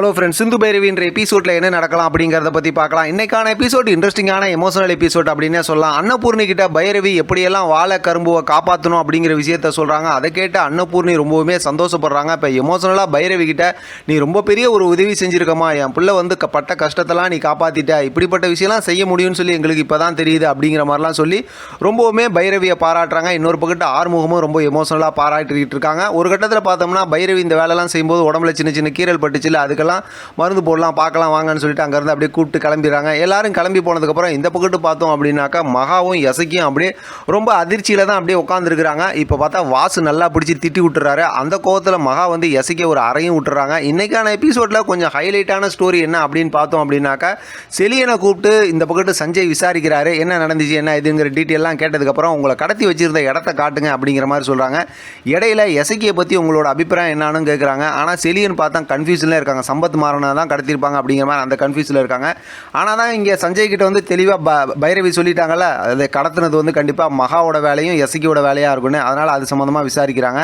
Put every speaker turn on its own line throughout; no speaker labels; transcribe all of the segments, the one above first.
Hello friends சிந்து பைரவின்ற எபிசோடில் என்ன நடக்கலாம் அப்படிங்கிறத பற்றி பார்க்கலாம். இன்னைக்கான எபிசோட் இன்ட்ரெஸ்டிங்கான எமோஷனல் எபிசோட் அப்படின்னே சொல்லலாம். அன்னபூர்ணி கிட்ட பைரவி எப்படியெல்லாம் வாழை கரும்புவை காப்பாற்றணும் அப்படிங்கிற விஷயத்த சொல்கிறாங்க அதை கேட்டு அன்னபூர்ணி ரொம்பவுமே சந்தோஷப்படுறாங்க. இப்போ எமோஷனலாக பைரவி கிட்ட நீ ரொம்ப பெரிய ஒரு உதவி செஞ்சிருக்கமா என் பிள்ளை வந்து க- பட்ட கஷ்டத்தெல்லாம் நீ காப்பாற்றிட்ட இப்படிப்பட்ட விஷயம்லாம் செய்ய முடியும்னு சொல்லி எங்களுக்கு இப்போ தான் தெரியுது அப்படிங்கிற மாதிரிலாம் சொல்லி ரொம்பவுமே பைரவியை பாராட்டுறாங்க. இன்னொரு பக்கத்து ஆறுமுகமும் ரொம்ப எமோஷனலாக பாராட்டிக்கிட்டு இருக்காங்க. ஒரு கட்டத்தில் பார்த்தோம்னா பைரவி இந்த வேலைலாம் செய்யும்போது உடம்புல சின்ன சின்ன கீரல் பட்டுச்சு அதுக்கெல்லாம் மருந்து போடலாம் பார்க்கலாம் வாங்கன்னு சொல்லிட்டு அங்கேருந்து அப்படியே கூப்பிட்டு கிளம்பிடுறாங்க. எல்லாரும் கிளம்பி போனதுக்கப்புறம் இந்த பக்கத்து பார்த்தோம் அப்படின்னாக்கா மகாவும் எசைக்கும் அப்படியே ரொம்ப அதிர்ச்சியில் தான் அப்படியே உட்காந்துருக்குறாங்க இப்போ பார்த்தா வாசு நல்லா பிடிச்சி திட்டி விட்டுறாரு. அந்த கோவத்தில் மகா வந்து எசைக்க ஒரு அறையும் விட்டுறாங்க. இன்றைக்கான எபிசோடில் கொஞ்சம் ஹைலைட்டான ஸ்டோரி என்ன அப்படின்னு பார்த்தோம் அப்படின்னாக்கா செலியனை கூப்பிட்டு இந்த பக்கத்து சஞ்சய் விசாரிக்கிறாரு. என்ன நடந்துச்சு என்ன இதுங்கிற டீட்டெயிலாம் கேட்டதுக்கப்புறம் உங்களை கடத்தி வச்சிருந்த இடத்த காட்டுங்க அப்படிங்கிற மாதிரி சொல்கிறாங்க இடையில எசைக்கியை பற்றி உங்களோட அபிப்பிராயம் என்னன்னு கேட்குறாங்க ஆனால் செலியன் பார்த்தா கன்ஃபியூஷனில் இருக்காங்க. சம்பத் மாறனை தான் கடத்திருப்பாங்க அப்படிங்கிற மாதிரி அந்த கன்ஃபியூஸில் இருக்காங்க. ஆனால் தான் இங்கே சஞ்சய் கிட்ட வந்து தெளிவாக ப பைரவி சொல்லிட்டாங்கல்ல அதை கடத்துனது வந்து கண்டிப்பாக மகாவோட வேலையும் எசக்கியோட வேலையாக இருக்கும்னு அதனால் அது சம்மந்தமாக விசாரிக்கிறாங்க.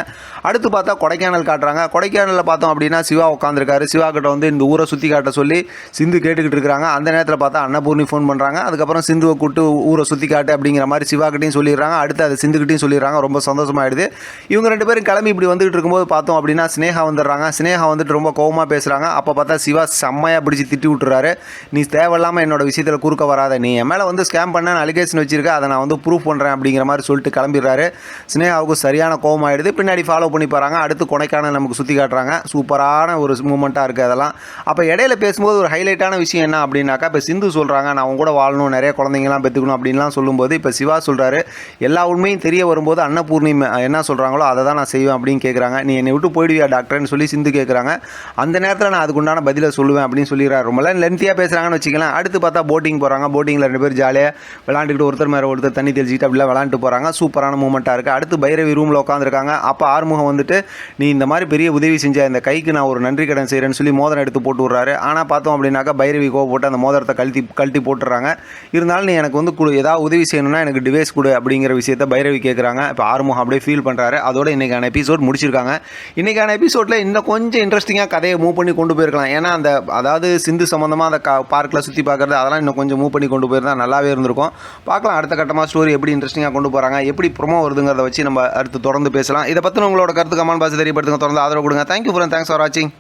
அடுத்து பார்த்தா கொடைக்கானல் காட்டுறாங்க. கொடைக்கானலில் பார்த்தோம் அப்படின்னா சிவா உட்காந்துருக்காரு சிவா கிட்ட வந்து இந்த ஊரை சுற்றி காட்ட சொல்லி சிந்து கேட்டுக்கிட்டு இருக்கிறாங்க அந்த நேரத்தில் பார்த்தா அன்னபூர்ணி ஃபோன் பண்ணுறாங்க அதுக்கப்புறம் சிந்துவை கூப்பிட்டு ஊரை சுற்றி காட்டு அப்படிங்கிற மாதிரி சிவாக்கிட்டையும் சொல்லிடுறாங்க. அடுத்து அது சிந்துக்கிட்டையும் சொல்லிடுறாங்க. ரொம்ப சந்தோஷமாயிடுது. இவங்க ரெண்டு பேரும் கிளம்பி இப்படி வந்துகிட்டு இருக்கும்போது பார்த்தோம் அப்படின்னா ஸ்னேகா வந்துடுறாங்க. ஸ்னேகா வந்துட்டு ரொம்ப கோவமாக பேசுகிறாங்க அப்போ பார்த்தா சிவா செம்மையாக பிடிச்சி திட்டி விட்டுறாரு. நீ தேவையில்லாமல் என்னோட விஷயத்தில் குறுக்க வராத. நீ என் மேலே வந்து ஸ்கேம் பண்ண நான் அலிகேஷன் வச்சுருக்கேன் அதை நான் வந்து ப்ரூஃப் பண்ணுறேன் அப்படிங்கிற மாதிரி சொல்லிட்டு கிளம்பிடுறாரு. ஸ்னேகாவுக்கு சரியான கோவம் ஆயிடுது. பின்னாடி ஃபாலோ பண்ணி போகிறாங்க அடுத்து கொடைக்கானல் நமக்கு சுற்றி காட்டுறாங்க. சூப்பரான ஒரு மூமெண்ட்டாக இருக்குது அதெல்லாம். அப்போ இடையில பேசும்போது ஒரு ஹைலைட்டான விஷயம் என்ன அப்படின்னாக்கா இப்போ சிந்து சொல்கிறாங்க நான் அவங்க கூட வாழணும். நிறைய குழந்தைங்களாம் பெற்றுக்கணும் அப்படின்லாம் சொல்லும்போது இப்போ சிவா சொல்கிறாரு எல்லா உண்மையும் தெரிய வரும்போது அன்னபூர்ணி ம- என்ன சொல்கிறாங்களோ அதை தான் நான் செய்வேன் அப்படின்னு கேட்குறாங்க நீ என்னை விட்டு போயிடுவியா டாக்டர்னு சொல்லி சிந்து கேட்குறாங்க அந்த நேரத்தில் நான் அதுக்குண்டான பதிலை சொல்லுவேன் அப்படின்னு சொல்லிடுறாரு ரொம்ப லென்த்தியாக பேசுகிறாங்கன்னு வச்சுக்கலாம் அடுத்து பார்த்தா போட்டிங் போகிறாங்க போட்டிங்கில் ரெண்டு பேர் ஜாலியாக விளாண்டுக்கிட்டு ஒருத்தர் மேலே ஒருத்தர் தண்ணி தெளிச்சிட்டு அப்படிலாம் விளாண்டு போகிறாங்க சூப்பரான மூமெண்ட்டாக இருக்குது அடுத்து பைரவி ரூமில் உட்காந்துருக்காங்க அப்போ ஆறுமுகம் வந்துட்டு நீ இந்த மாதிரி பெரிய உதவி செஞ்ச இந்த கைக்கு நான் ஒரு நன்றி கடன் செய்கிறேன்னு சொல்லி மோதிரம் எடுத்து போட்டு விட்றாரு. ஆனால் பார்த்தோம் அப்படின்னாக்கா பைரவி கோவ போட்டு அந்த மோதிரத்தை கழட்டி கழட்டி போட்டுறாங்க. இருந்தாலும் நீ எனக்கு வந்து கொடு ஏதாவது உதவி செய்யணும்னா எனக்கு டிவைஸ் கொடு அப்படிங்கிற விஷயத்த பைரவி கேட்குறாங்க இப்போ ஆறுமுகம் அப்படியே ஃபீல் பண்ணுறாரு அதோட இன்றைக்கான எபிசோட் முடிச்சிருக்காங்க. இன்றைக்கான எபிசோடில் இன்னும் கொஞ்சம் இன்ட்ரெஸ்டிங்காக கதையை மூவ் பண்ணி கொண்டு கொண்டு போயிருக்கலாம். ஏன்னா அந்த அதாவது சிந்து சம்மந்தமாக அந்த கா பார்க்கில் சுற்றி பார்க்குறது அதெல்லாம் இன்னும் கொஞ்சம் மூவ் பண்ணி கொண்டு போயிருந்தா நல்லாவே இருந்திருக்கும். பார்க்கலாம் அடுத்த கட்டமாக ஸ்டோரி எப்படி இன்ட்ரெஸ்டிங்காக கொண்டு போகிறாங்க எப்படி ப்ரொமோ வருதுங்கிறத வச்சு நம்ம அடுத்து தொடர்ந்து பேசலாம். இதை பற்றின உங்களோட கருத்து கமெண்ட் பாக்ஸ் தெரியப்படுத்துங்க. தொடர்ந்து ஆதரவு கொடுங்க. தேங்க்யூ ஃபார் தேங்க்ஸ் ஃபார் வாட்சிங்